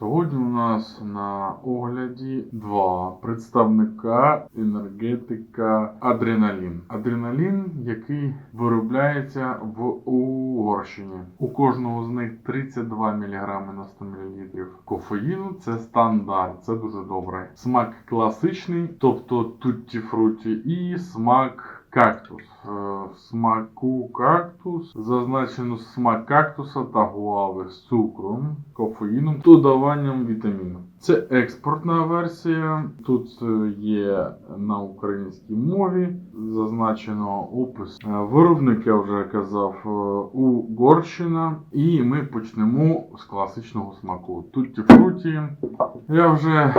Сьогодні у нас на огляді два представника енергетика адреналін. Адреналін, який виробляється в Угорщині. У кожного з них 32 мг на 100 мл кофеїну. Це стандарт, це дуже добре. Смак класичний, тобто тутті фруті, і смак. Кактус. Е, смаку кактус зазначено смак кактуса та гуави з цукром, кофеїном, додаванням вітаміну. Це експортна версія. Тут е, є на українській мові. Зазначено опис. Е, Виробник, я вже казав, Угорщина. І ми почнемо з класичного смаку. Тутті фруті. Я вже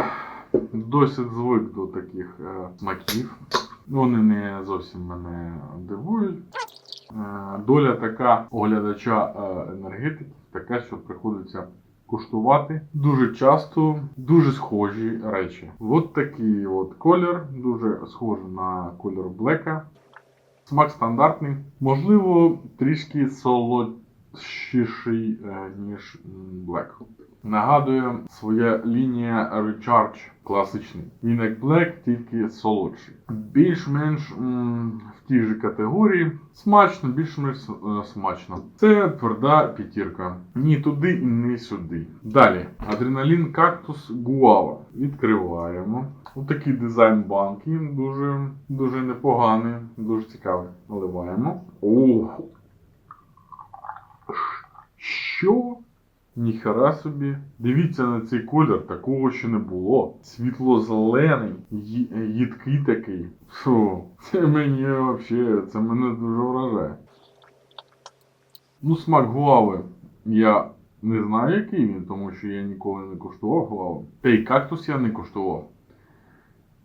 досить звик до таких смаків. Вони не зовсім мене дивують. Е, Доля така оглядача е, енергетики, така, що приходиться куштувати дуже часто дуже схожі речі. От такий от колір, дуже схожий на колір блека. Смак стандартний, можливо, трішки солодшіший, е, ніж Black. Нагадує своя лінія Recharge класичний. Він як Black, тільки солодший. Більш-менш в тій же категорії. Смачно, більш-менш е, смачно. Це тверда п'ятірка. Ні туди і не сюди. Далі. Адреналін кактус Гуава. Відкриваємо. Ось такий дизайн банки. Дуже, дуже непоганий, дуже цікавий. Наливаємо. Ох. Що? Ніхера собі. Дивіться на цей колір, такого ще не було. Світло-зелений, їдкий такий. Фу, це мені взагалі, це мене дуже вражає. Ну, смак гуави я не знаю, який він, тому що я ніколи не куштував гуаву. Та й кактус я не куштував.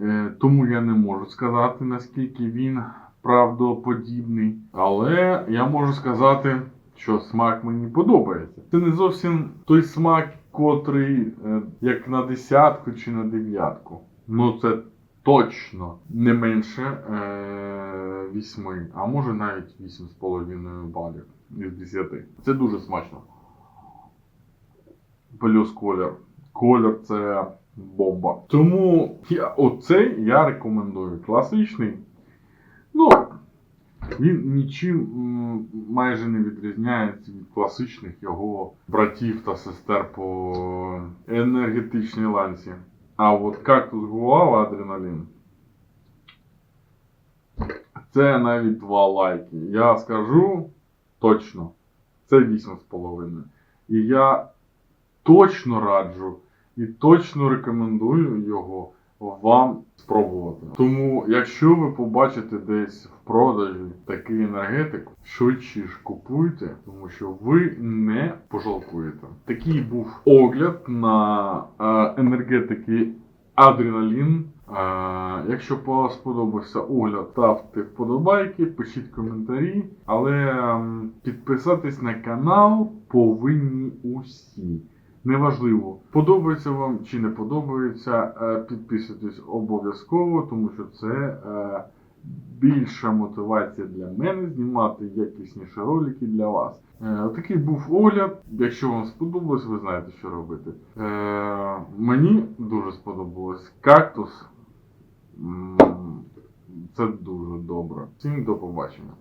Е, тому я не можу сказати, наскільки він правдоподібний. Але я можу сказати, що смак мені подобається. Це не зовсім той смак, котрий е, як на десятку чи на дев'ятку. Ну це точно не менше е, 8, а може навіть 8,5 балів із 10. Це дуже смачно. Плюс колір. Колір це бомба. Тому я, оцей я рекомендую. Класичний. Ну, він нічим майже не відрізняється від класичних його братів та сестер по енергетичній ланці. А от кактус Гуава адреналін. Це навіть два лайки. Я скажу точно, це 8,5. І я точно раджу і точно рекомендую його вам спробувати. Тому, якщо ви побачите десь в продажі такий енергетик, швидше ж купуйте, тому що ви не пожалкуєте. Такий був огляд на е, енергетики Адреналін. Е, якщо вам сподобався огляд, ставте вподобайки, пишіть коментарі, але ем, підписатись на канал повинні усі. Неважливо, подобається вам чи не подобається, е, підписуйтесь обов'язково, тому що це е, більша мотивація для мене знімати якісніші ролики для вас. Е, Такий був огляд. Якщо вам сподобалось, ви знаєте, що робити. Мені дуже сподобалось кактус. Це дуже добре. Всім до побачення.